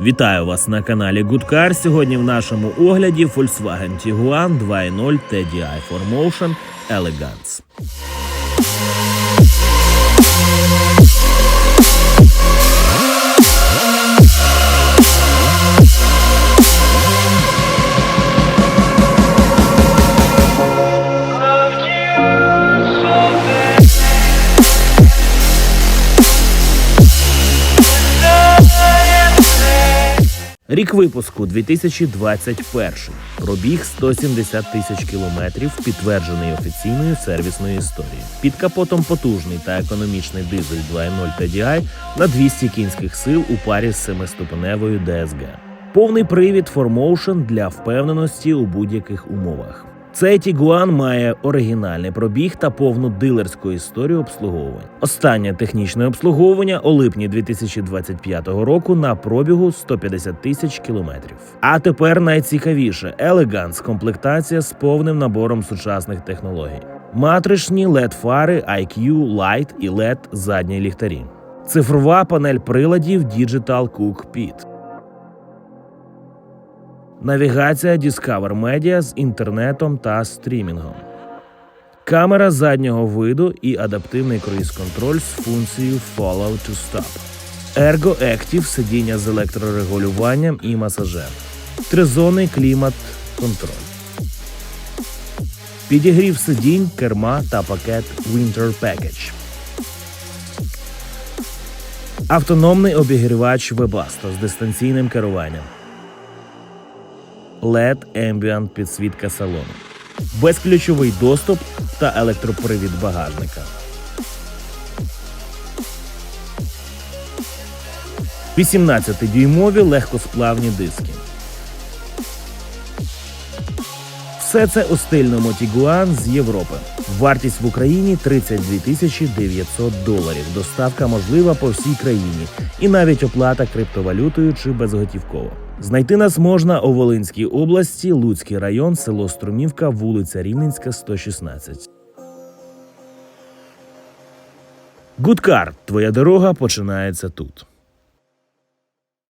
Вітаю вас на каналі Car. Сьогодні в нашому огляді Volkswagen Tiguan 2.0 TDI 4Motion Elegance. Рік випуску 2021. Пробіг 170 тисяч кілометрів, підтверджений офіційною сервісною історією. Під капотом потужний та економічний дизель 2.0 TDI на 200 кінських сил у парі з семиступеневою DSG. Повний привід 4Motion для впевненості у будь-яких умовах. Цей Тігуан має оригінальний пробіг та повну дилерську історію обслуговування. Останнє технічне обслуговування у липні 2025 року на пробігу 150 тисяч кілометрів. А тепер найцікавіше Elegance комплектація з повним набором сучасних технологій. Матричні led фари IQ Light і LED задні ліхтарі. Цифрова панель приладів Digital Cockpit. Навігація Discover Media з інтернетом та стрімінгом. Камера заднього виду і адаптивний круїз-контроль з функцією Follow to Stop. Ergo Active сидіння з електрорегулюванням і масажем. Тризонний клімат контроль. Підігрів сидінь, керма та пакет Winter Package. Автономний обігрівач Webasto з дистанційним керуванням. LED Ambient підсвітка салону, безключовий доступ та електропривід багажника. – 18-дюймові легкосплавні диски. Все це у стильному Тігуан з Європи. Вартість в Україні 32 тисячі 900 доларів. Доставка можлива по всій країні, і навіть оплата криптовалютою чи безготівково. Знайти нас можна у Волинській області, Луцький район, село Струмівка, вулиця Рівненська, 116. Гудкар. Твоя дорога починається тут.